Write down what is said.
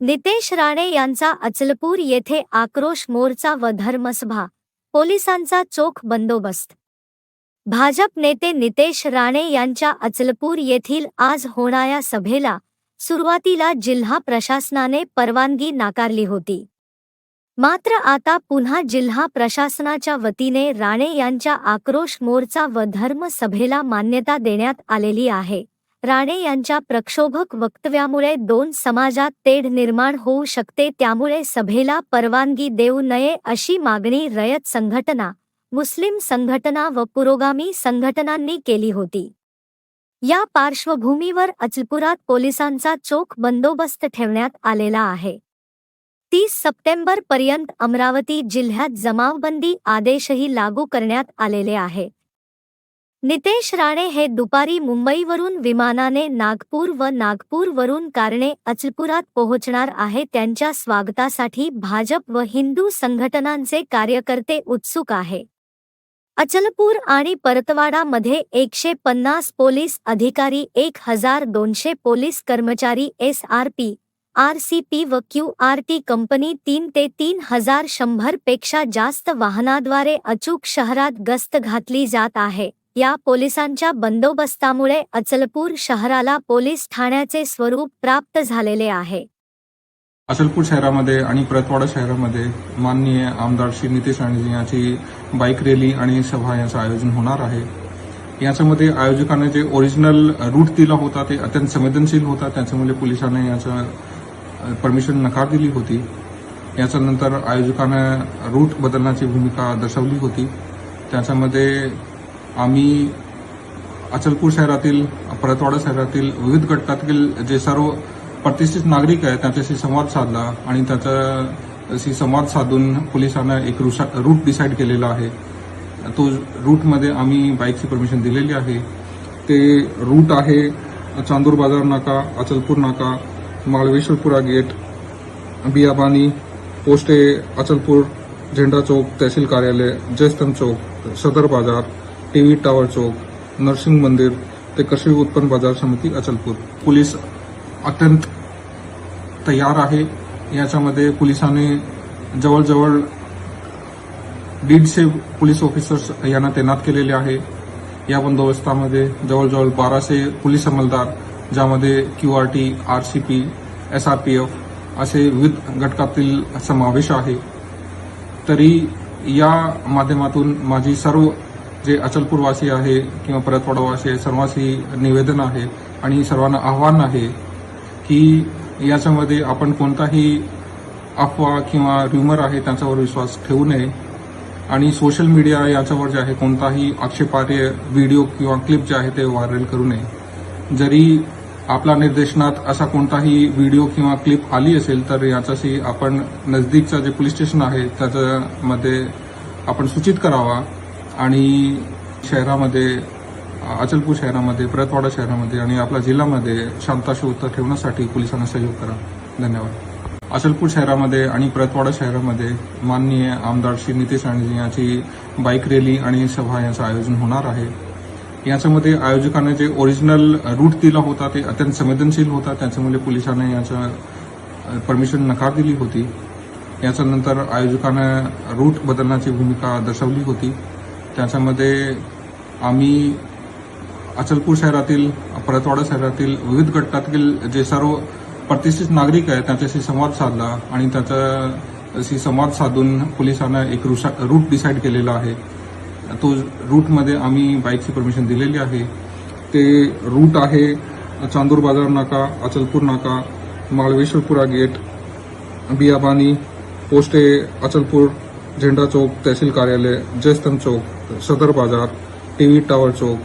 नितेश राणे यांचा अचलपूर येथे आक्रोश मोर्चा व धर्मसभा पोलिसांचा चोख बंदोबस्त. भाजप नेते नितेश राणे यांच्या अचलपूर येथील आज होणाऱ्या सभेला सुरुवातीला जिल्हा प्रशासनाने परवानगी नाकारली होती. मात्र आता पुन्हा जिल्हा प्रशासनाच्या वतीने राणे यांच्या आक्रोश मोर्चा व धर्म सभेला मान्यता देण्यात आलेली आहे. राणे यांच्या प्रक्षोभक वक्तव्यामुळे दोन समाजात तेढ निर्माण होऊ शकते त्यामुळे सभेला परवानगी देऊ नये अशी मागणी रयत संघटना मुस्लिम संघटना व पुरोगामी संघटनांनी केली होती. या पार्श्वभूमीवर अचलपुरात पोलिसांचा चोख बंदोबस्त ठेवण्यात आलेला आहे. तीस सप्टेंबर पर्यंत अमरावती जिल्ह्यात जमावबंदी आदेशही लागू करण्यात आलेले आहे. नितेश राणे हे दुपारी मुंबईवरून विमानाने नागपूर व नागपूरवरून कारणे अचलपुरात पोहोचणार आहे. त्यांच्या स्वागतासाठी भाजप व हिंदू संघटनांचे कार्यकर्ते उत्सुक आहे. अचलपूर आणि परतवाडामध्ये एकशे पन्नास पोलीस अधिकारी एक हजार दोनशे पोलीस कर्मचारी S R P R C P व क्यू आर टी कंपनी तीन ते तीन हजार शंभरपेक्षा जास्त वाहनाद्वारे अचूक शहरात गस्त घातली जात आहे. या पोलिसांच्या बंदोबस्तामुळे अचलपूर शहराला पोलीस ठाण्याचे स्वरूप प्राप्त झालेले आहे. अचलपूर शहरामध्ये आणि प्रतवाडा शहरामध्ये माननीय आमदार श्री नितेश राणेजी यांची बाईक रॅली आणि सभा यांचं आयोजन होणार आहे. याच्यामध्ये आयोजकाने जे ओरिजिनल रूट दिला होता ते अत्यंत संवेदनशील होता. त्याच्यामुळे पोलिसांनी याचं परमिशन नकार दिली होती. याच्यानंतर आयोजकानं रूट बदलण्याची भूमिका दर्शवली होती. त्याच्यामध्ये आम्ही अचलपूर शहरातील परतवाडा शहरातील विविध गटातील जे सर्व प्रतिष्ठित नागरिक आहेत त्यांच्याशी संवाद साधला आणि त्याच्याशी संवाद साधून पोलिसांना एक रुशा रूट डिसाईड केलेला आहे. तो रूटमध्ये आम्ही बाईकची परमिशन दिलेली आहे. ते रूट आहे चांदूर बाजार नाका अचलपूर नाका मालवेश्वरपुरा गेट बियाबानी पोस्टे अचलपूर झेंडा चौक तहसील कार्यालय जयस्तंभ चौक सदर बाजार टीव्ही टावर चौक नरसिंग मंदिर ते कृषी उत्पन्न बाजार समिती अचलपूर. पोलीस अत्यंत तयार आहे. याच्यामध्ये पोलिसांनी जवळजवळ दीडशे पोलीस ऑफिसर्स यांना तैनात केलेले आहे. या बंदोबस्तामध्ये जवळजवळ बाराशे पोलीस अंमलदार ज्यामध्ये Q R T R C P S R P F असे विविध घटकातील समावेश आहे. तरी या माध्यमातून माझी सर्व जे अचलपूरवासी आहे किंवा परतवाडावासी आहे सर्वांशी निवेदन आहे आणि सर्वांना आव्हान आहे की याच्यामध्ये आपण कोणताही अफवा किंवा र्युमर आहे त्यांच्यावर विश्वास ठेवू नये. आणि सोशल मीडिया याच्यावर जे आहे कोणताही आक्षेपार्ह व्हिडिओ किंवा क्लिप जे आहे ते व्हायरल करू नये. जरी आपल्या निर्देशनात असा कोणताही व्हिडिओ किंवा क्लिप आली असेल तर याच्याशी आपण नजदीकचं जे पोलीस स्टेशन आहे त्याच्यामध्ये आपण सूचित करावा. आणि शहरामध्ये अचलपूर शहरामध्ये प्रतवाडा शहरामध्ये आणि आपल्या जिल्ह्यामध्ये शांता शांताशुत ठेवण्यासाठी पोलिसांना सहयोग करा. धन्यवाद. अचलपूर शहरामध्ये आणि प्रतवाडा शहरामध्ये माननीय आमदार श्री नितेश राणेजी यांची बाईक रॅली आणि सभा यांचं आयोजन होणार आहे. याच्यामध्ये आयोजकाने जे ओरिजिनल रूट दिला होता ते अत्यंत संवेदनशील होता. त्याच्यामुळे पोलिसांनी याचं परमिशन नकार दिली होती. याच्यानंतर आयोजकानं रूट बदलण्याची भूमिका दर्शवली होती. त्याच्यामध्ये आम्ही अचलपूर शहरातील परतवाडा शहरातील विविध गटातील जे सर्व प्रतिष्ठित नागरिक आहेत त्यांच्याशी संवाद साधला आणि त्याच्याशी संवाद साधून पोलिसांना एक रुषा रूट डिसाईड केलेला आहे. तो रूटमध्ये आम्ही बाईकची परमिशन दिलेली आहे. ते रूट आहे चांदूर बाजार नाका अचलपूर नाका माळवेश्वरपुरा गेट बियाबानी पोस्टे अचलपूर झेंडा चौक तहसील कार्यालय जयस्तंभ चौक सदर बाजार टीव्ही टावर चौक